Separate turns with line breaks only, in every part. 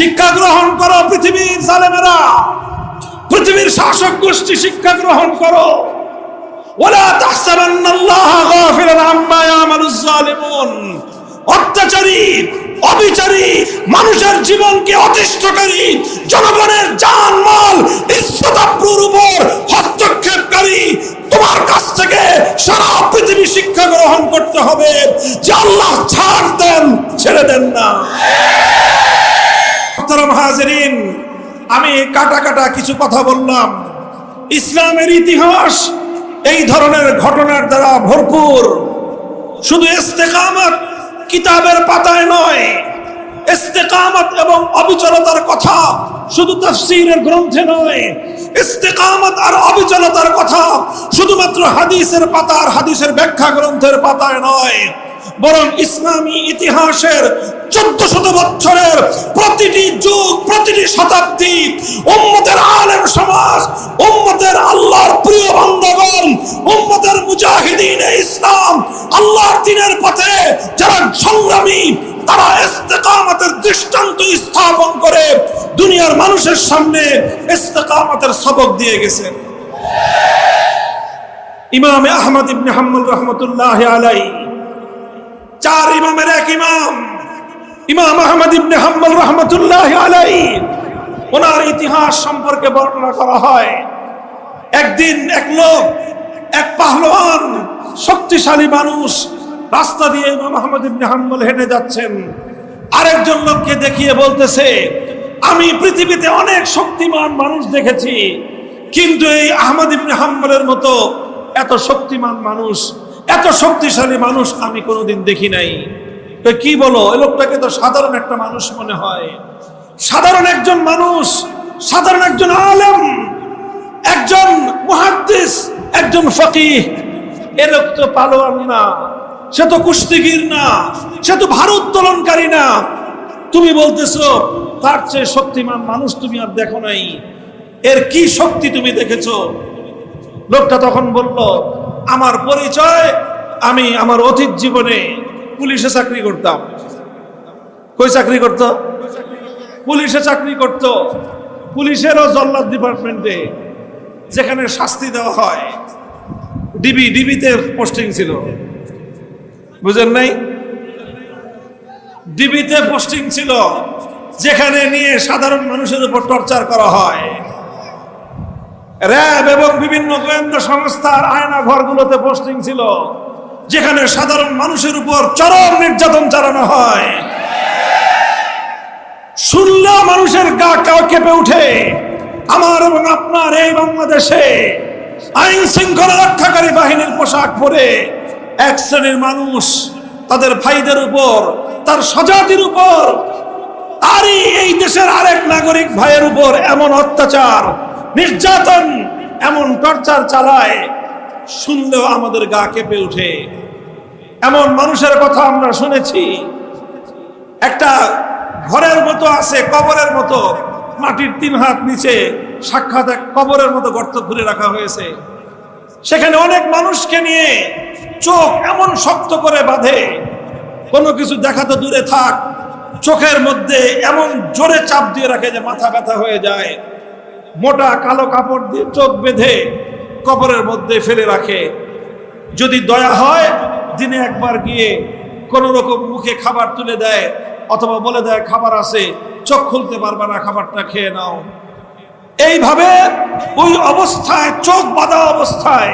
শিক্ষা গ্রহণ করো পৃথিবীর জালেমেরা। পৃথিবীর শাসক গোষ্ঠী শিক্ষা গ্রহণ করো। অবিচারী, মানুষের জীবনকে অতিষ্ঠকারী, জনগণের জান মাল উপর হস্তক্ষেপকারী, তোমার কাছ থেকে সারা পৃথিবী শিক্ষা গ্রহণ করতে হবে। যে আল্লাহ ছাড় দেন, ছেড়ে দেন না। মোহতারাম হাজিরিন, আমি কাটা কাটা কিছু কথা বললাম। ইসলামের ইতিহাস এই ধরনের ঘটনার দ্বারা ভরপুর। শুধু ইস্তেকামত কিতাবের পাতায় নয়, ইস্তেকামত এবং অবিচলতার কথা শুধু তাফসীরের গ্রন্থে নয়, ইস্তেকামত আর অবিচলতার কথা শুধুমাত্র হাদিসের পাতার হাদিসের ব্যাখ্যা গ্রন্থের পাতায় নয়। বরং ইসলামী ইতিহাসের চোদ্দ শত বছরের প্রতিটি যুগ, প্রতিটি শতাব্দী উম্মতের আলেম সমাজ, উম্মতের আল্লাহর প্রিয় বান্ধবগণ উম্মতের মুজাহিদিন ইসলাম, আল্লাহর দিনের পথে যারা সংগ্রামী, তারা ইস্তেকামতের দৃষ্টান্ত স্থাপন করে দুনিয়ার মানুষের সামনে ইস্তেকামতের সবক দিয়ে গেছেন ইমাম আহমদ ইবনে হাম্বল রহমতুল্লাহ আলাই চার ইমামের এক ইমাম। ইমাম আহমদ ইবনে হাম্বল রহমতুল্লাহ আলাই ওনার ইতিহাস সম্পর্কে বর্ণনা করা হয়। একদিন এক লোক, এক পাহলোয়ান শক্তিশালী মানুষ রাস্তা দিয়ে ইমাম আহমদ ইবনে হাম্বল হেঁটে যাচ্ছেন। আরেকজন লোককে দেখিয়ে বলতেছে, আমি পৃথিবীতে অনেক শক্তিমান মানুষ দেখেছি, কিন্তু এই আহমদ ইবনে হাম্বলের মতো এত শক্তিমান মানুষ এত শক্তিশালী মানুষ আমি কোনোদিন দেখি নাই। তো কি বলো? এই লোকটাকে তো সাধারণ একটা মানুষ মনে হয়। সাধারণ একজন মানুষ, সাধারণ একজন আলেম, একজন মুহাদ্দিস, একজন ফকিহ। এ লোক তো পালোয়ান না, সে তো কুস্তিগির না, সে তো ভারোত্তোলনকারী না। তুমি বলতেছো, তার চেয়ে শক্তিমান মানুষ তুমি আর দেখো নাই। এর কি শক্তি তুমি দেখেছ? লোকটা তখন বলল আমার পরিচয়, আমি আমার অতীত জীবনে পুলিশে চাকরি করতাম। কই চাকরি করত? পুলিশে চাকরি করত। পুলিশেরও জল্লাদ ডিপার্টমেন্টে, যেখানে শাস্তি দেওয়া হয়, ডিবি, ডিবিতে পোস্টিং ছিল। বুঝেন নাই? ডিবিতে পোস্টিং ছিল, যেখানে নিয়ে সাধারণ মানুষের উপর টর্চার করা হয়। র্যাব এবং বিভিন্ন গোয়েন্দা সংস্থার আয়না ঘরগুলোতে পোস্টিং ছিল, যেখানে সাধারণ মানুষের উপর চরম নির্যাতন চালানো হয়। শুনলে মানুষের গা কাউ কেঁপে উঠে আমার এবং আপনার এই বাংলাদেশে আইন শৃঙ্খলা রক্ষাকারী বাহিনীর পোশাক পরে এক শ্রেণির মানুষ তাদের ভাইদের উপর, তার স্বজাতির উপর, তারই এই দেশের আরেক নাগরিক ভাইয়ের উপর এমন অত্যাচার নির্যাতন এমন টর্চার চালায়, শুনলেও আমাদের গা কেঁপে উঠে এমন মানুষের কথা আমরা শুনেছি। একটা ঘরের মতো আছে, কবরের মতো। মাটির তিন হাত নিচে সাক্ষাৎ এক কবরের মতো গর্ত খুলে রাখা হয়েছে। সেখানে অনেক মানুষকে নিয়ে চোখ এমন শক্ত করে বাঁধে। কোনো কিছু দেখা তো দূরে থাক, চোখের মধ্যে এমন জোরে চাপ দিয়ে রাখে যে মাথা ব্যথা হয়ে যায়। মোটা কালো কাপড় দিয়ে চোখ বেঁধে কবরের মধ্যে ফেলে রাখে। যদি দয়া হয়, দিনে একবার গিয়ে কোন রকম মুখে খাবার তুলে দেয়, অথবা বলে দেয়, খাবার আছে, চোখ খুলতে পারবে না, খাবারটা খেয়ে নাও। এইভাবে ওই অবস্থায়, চোখ বাঁধা অবস্থায়,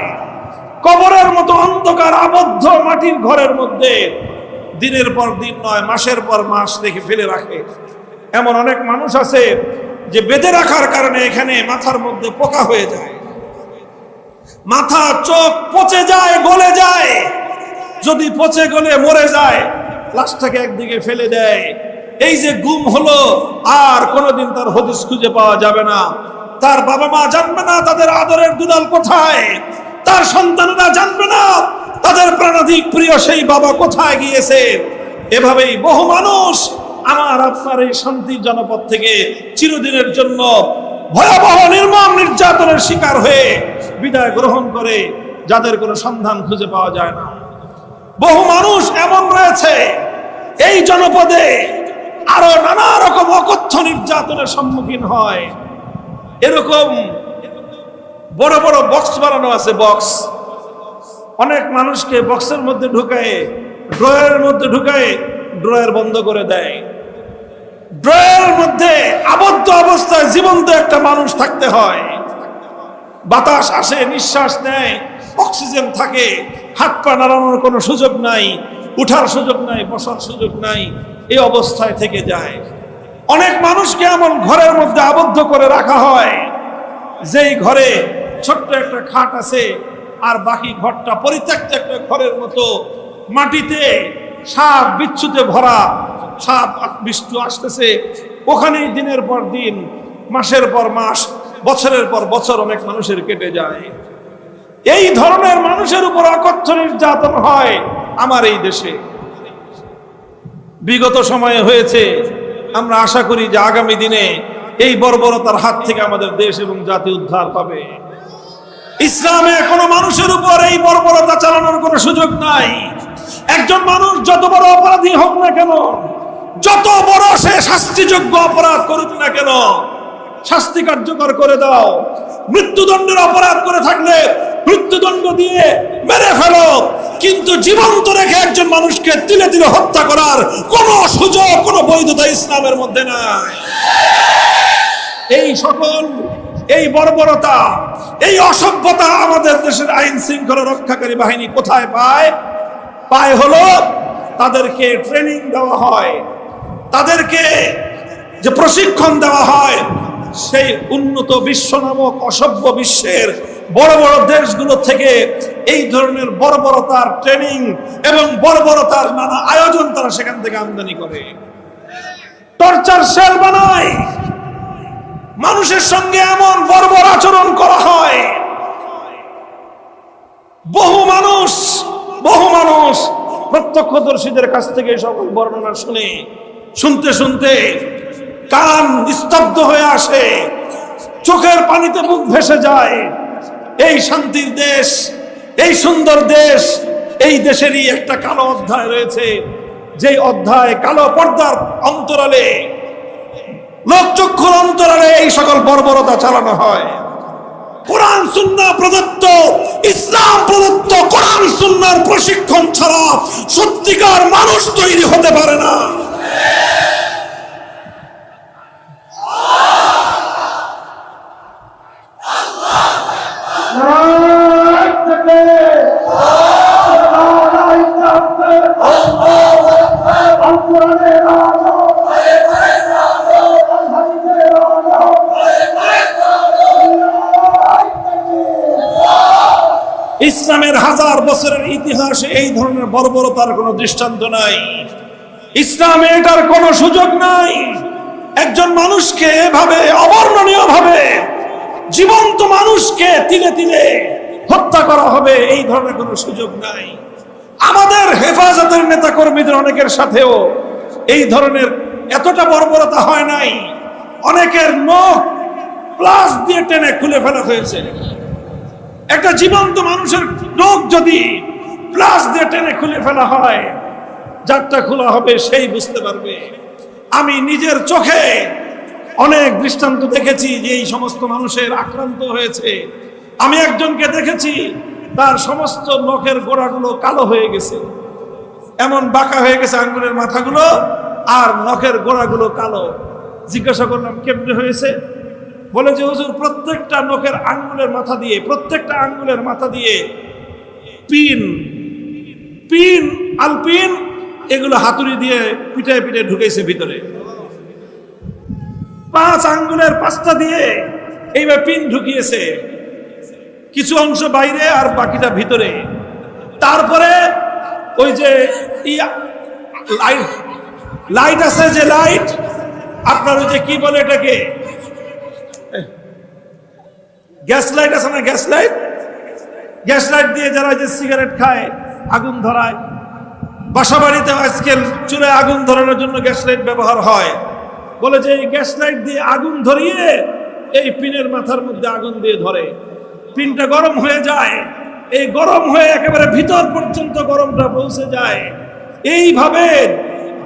কবরের মতো অন্ধকার আবদ্ধ মাটির ঘরের মধ্যে দিনের পর দিন নয়, মাসের পর মাস দেখে ফেলে রাখে। এমন অনেক মানুষ আছে যে বেঁধে রাখার কারণে এখানে মাথার মধ্যে পোকা হয়ে যায়। মাথা চোখ পচে যায়, গলে যায়। যদি পচে গলে মরে যায়, লাশটাকে একদিকে ফেলে দেয়। এই যে গুম হলো, আর কোনোদিন তার হদিস খুঁজে পাওয়া যাবে না। তার বাবা মা জানবে না তাদের আদরের দুলাল কোথায়। তার সন্তানরা জানবে না তাদের প্রাণাধিক প্রিয় সেই বাবা কোথায় গিয়েছে। এভাবেই বহু মানুষ আমার আপনার এই শান্তির জনপদ থেকে চিরদিনের জন্য ভয়াবহ নির্মম নির্যাতনের শিকার হয়ে বিদায় গ্রহণ করে যাদের কোনো সন্ধান খুঁজে পাওয়া যায় না। বহু মানুষ এমন রয়েছে, এই জনপদে আরও নানা রকম অকথ্য নির্যাতনের সম্মুখীন হয়। এরকম বড় বড় বক্স বানানো আছে, বক্স। অনেক মানুষকে বক্সের মধ্যে ঢুকায়, ড্রয়ারের মধ্যে ঢুকায়, ড্রয়ার বন্ধ করে দেয়। ড্রয়ারের মধ্যে আবদ্ধ অবস্থায় জীবন্ত একটা মানুষ থাকতে হয়। বাতাস আসে, নিঃশ্বাস নেয়, অক্সিজেন থাকে, হাত পা নাড়ানোর কোনো সুযোগ নাই, উঠার সুযোগ নাই, বসার সুযোগ নাই, এই অবস্থায় থেকে যায়। অনেক মানুষকে এমন ঘরের মধ্যে আবদ্ধ করে রাখা হয়, যেই ঘরে ছোট্ট একটা খাট আছে আর বাকি ঘরটা পরিত্যক্ত একটা ঘরের মতো, মাটিতে সাপ বিচ্ছুতে ভরা সাপ বিষ্ণু আসতেছে। ওখানেই দিনের পর দিন, মাসের পর মাস, বছরের পর বছর অনেক মানুষের কেটে যায়। এই ধরনের মানুষের উপর অকথ্য নির্যাতন হয় আমার এই দেশে। বিগত সময়ে হয়েছে, আমরা আশা করি যে আগামী দিনে এই বর্বরতার হাত থেকে আমাদের দেশ এবং জাতি উদ্ধার পাবে ইসলামে কোনো মানুষের উপর এই বর্বরতা চালানোর কোনো সুযোগ নাই। একজন মানুষ যত বড় অপরাধী হোক না কেন যত বড় সে শাস্তিযোগ্য অপরাধ করুক না কেন, শাস্তি কার্যকর করে দাও। মৃত্যুদণ্ডের অপরাধ করে থাকলে মৃত্যুদণ্ড দিয়ে মেরে ফেলো। কিন্তু জীবন্ত রেখে একজন মানুষকে তিলে তিলে হত্যা করার কোনো সুযোগ, কোনো বৈধতা ইসলামের মধ্যে নাই। এই সকল, এই বর্বরতা, এই অসভ্যতা আমাদের দেশের আইন শৃঙ্খলা রক্ষাকারী বাহিনী কোথায় পায়? পায় হলো তাদেরকে ট্রেনিং দেওয়া হয়। তাদেরকে যে প্রশিক্ষণ দেওয়া হয়, সেই উন্নত বিশ্ব নামক অসভ্য বিশ্বের বড় বড় দেশগুলো থেকে এই ধরনের বর্বরতার ট্রেনিং এবং বর্বরতার নানা আয়োজন তারা সেখান থেকে আমদানি করে। টর্চার সেল বানায়। মানুষের সঙ্গে এমন বর্বর আচরণ করা হয়। বহু মানুষ বহু মানুষ প্রত্যক্ষদর্শীদের কাছ থেকে সকল বর্ণনা শুনে শুনতে শুনতে কান স্তব্ধ হয়ে আসে। চোখের পানিতে মুখ ভেসে যায়। এই শান্তির দেশ, এই সুন্দর দেশ, এই দেশেরই একটা কালো অধ্যায় রয়েছে। যেই অধ্যায় কালো পর্দার অন্তরালে, লোকচক্ষুর অন্তরালে এই সকল বর্বরতা চালানো হয়। কোরআন, সুন্নাহ প্রদত্ত, ইসলাম প্রদত্ত কোরআন সুন্নার প্রশিক্ষণ ছাড়া সত্যিকার মানুষ তৈরি হতে পারে না। ইসলামের হাজার বছরের ইতিহাসে এই ধরনের বর্বরতার কোনো দৃষ্টান্ত নাই। ইসলামে এটার কোনো সুযোগ নাই। একজন মানুষকে এভাবে অবর্ণনীয় ভাবে জীবন্ত মানুষকে তিলে তিলে হত্যা করা হবে, এই ধরনের কোনো সুযোগ নাই। আমাদের হেফাজতের নেতা কর্মীদের অনেকের সাথেও এই ধরনের এতটা বর্বরতা হয় নাই। অনেকের নখ প্লাস দিয়ে টেনে খুলে ফেলা হয়েছে। একটা জীবন্ত মানুষের নখ যদি প্লাস দিয়ে টেনে খুলে ফেলা হয়, যারটা খোলা হবে সেই বুঝতে পারবে। আমি নিজের চোখে অনেক দৃষ্টান্ত দেখেছি যে এই সমস্ত মানুষের আক্রান্ত হয়েছে। আমি একজনকে দেখেছি, তার সমস্ত নখের গোড়াগুলো কালো হয়ে গেছে। এমন বাঁকা হয়ে গেছে আঙ্গুলের মাথাগুলো, আর নখের গোড়াগুলো কালো। জিজ্ঞাসা করলাম, কেমনে হয়েছে? বলে যে, হুজুর, প্রত্যেকটা নখের আঙ্গুলের মাথা দিয়ে, প্রত্যেকটা আঙ্গুলের মাথা দিয়ে পিন পিন, আলপিন, এগুলো হাতুড়ি দিয়ে পিটায় পিঠে ঢুকেছে ভিতরে। পাঁচ আঙ্গুলের পাঁচটা দিয়ে এইবার পিন ঢুকিয়েছে। কিছু অংশ বাইরে আর বাকিটা ভিতরে। তারপরে ওই যে লাইট লাইট আছে যে লাইট, আপনার ওই যে কি বলে এটাকে? গ্যাস লাইট আছে না গ্যাস লাইট গ্যাস লাইট দিয়ে যারা যে সিগারেট খায়, আগুন ধরায় বাসা বাড়িতে আজকাল চুলে আগুন ধরানোর জন্য গ্যাস লাইট ব্যবহার হয়। বলে যে এই গ্যাস লাইট দিয়ে আগুন ধরিয়ে এই পিনের মাথার মধ্যে আগুন দিয়ে ধরে। পিনটা গরম হয়ে যায়। এই গরম হয়ে একেবারে ভিতর পর্যন্ত গরমটা পৌঁছে যায়। এইভাবে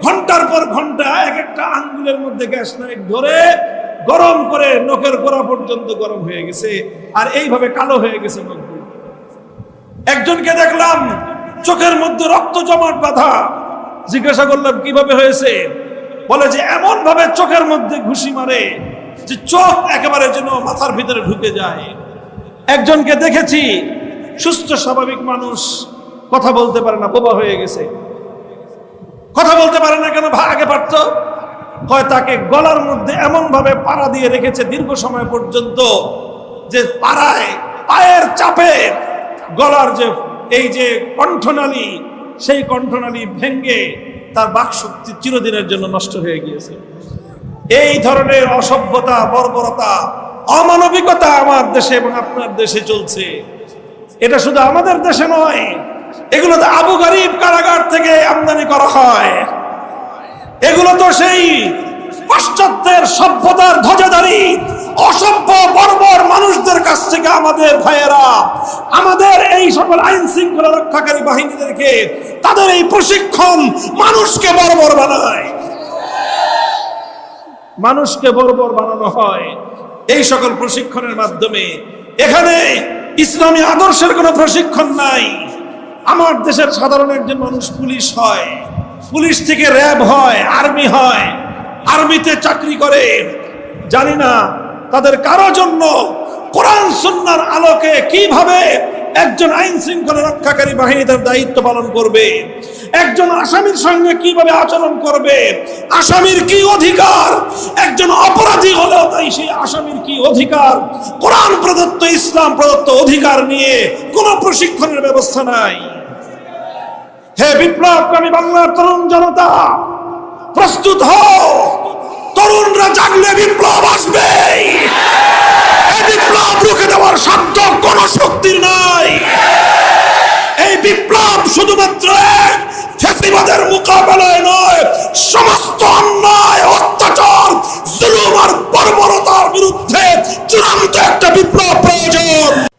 ঘণ্টার পর ঘণ্টা এক একটা আঙ্গুলের মধ্যে গ্যাস লাইট ধরে গরম করে নখের গোড়া পর্যন্ত গরম হয়ে গেছে, আর এইভাবে কালো হয়ে গেছে একজনকে দেখলাম, চোখের মধ্যে রক্ত জমাট বাঁধা। জিজ্ঞাসা করলাম, কীভাবে হয়েছে? বলে যে এমন ভাবে চোখের মধ্যে ঘুষি মারে যে চোখ একেবারে যেন মাথার ভিতরে ঢুকে যায়। একজনকে দেখেছি, সুস্থ, স্বাভাবিক মানুষ। কথা বলতে পারে না, বোবা হয়ে গেছে। কথা বলতে পারে না কেন আগে পারত। কয় তাকে গলার মধ্যে এমন ভাবে পাড়া দিয়ে রেখেছে দীর্ঘ সময় পর্যন্ত যে পাড়ায়, পায়ের চাপে গলার যে এই যে কণ্ঠনালী, সেই কণ্ঠনালী ভেঙ্গে তার বাকশক্তি চিরদিনের জন্য নষ্ট হয়ে গিয়েছে। এই ধরনের অসভ্যতা, বর্বরতা, অমানবিকতা আমার দেশে এবং আপনার দেশে চলছে। এটা শুধু আমাদের দেশে নয় এগুলো আবু গরিব কারাগার থেকে আমদানি করা হয়। এগুলো তো সেই পাশ্চাত্যের সভ্যতার ধ্বজাধারী, অসভ্য, বর্বর মানুষদের কাছ থেকে আমাদের ভাইয়েরা, আমাদের এই সকল আইন শৃঙ্খলা রক্ষাকারী বাহিনীদেরকে তাদের এই প্রশিক্ষণ মানুষকে বর্বর বানায়। মানুষকে বর্বর বানানো হয় এই সকল প্রশিক্ষণের মাধ্যমে। এখানে ইসলামী আদর্শের কোনো প্রশিক্ষণ নাই। আমার দেশের সাধারণ একজন মানুষ পুলিশ হয় পুলিশ থেকে র্যাব হয়, আর্মি হয়, আর্মিতে চাকরি করে। জানি না তাদের কারও জন্য কোরআন সুন্নার আলোকে কীভাবে একজন আইন শৃঙ্খলা রক্ষাকারী বাহিনী তার দায়িত্ব পালন করবে, একজন আসামির সঙ্গে কীভাবে আচরণ করবে, আসামির কি অধিকার, একজন অপরাধী হলেও তাই সেই আসামির কি অধিকার, কোরআন প্রদত্ত ইসলাম প্রদত্ত অধিকার নিয়ে কোনো প্রশিক্ষণের ব্যবস্থা নাই। হে বিপ্লবকামী বাংলার তরুণ জনতা, প্রস্তুত হও। তরুণরা জাগলে বিপ্লব আসবে। এই বিপ্লব রুখে দেওয়ার সাধ্য কোন শক্তির নাই। এই বিপ্লব শুধুমাত্র ফেসিবাদের মোকাবেলায় নয়, সমস্ত অন্যায়, অত্যাচার, জুলুম আর বর্বরতার বিরুদ্ধে চূড়ান্ত একটা বিপ্লব প্রয়োজন।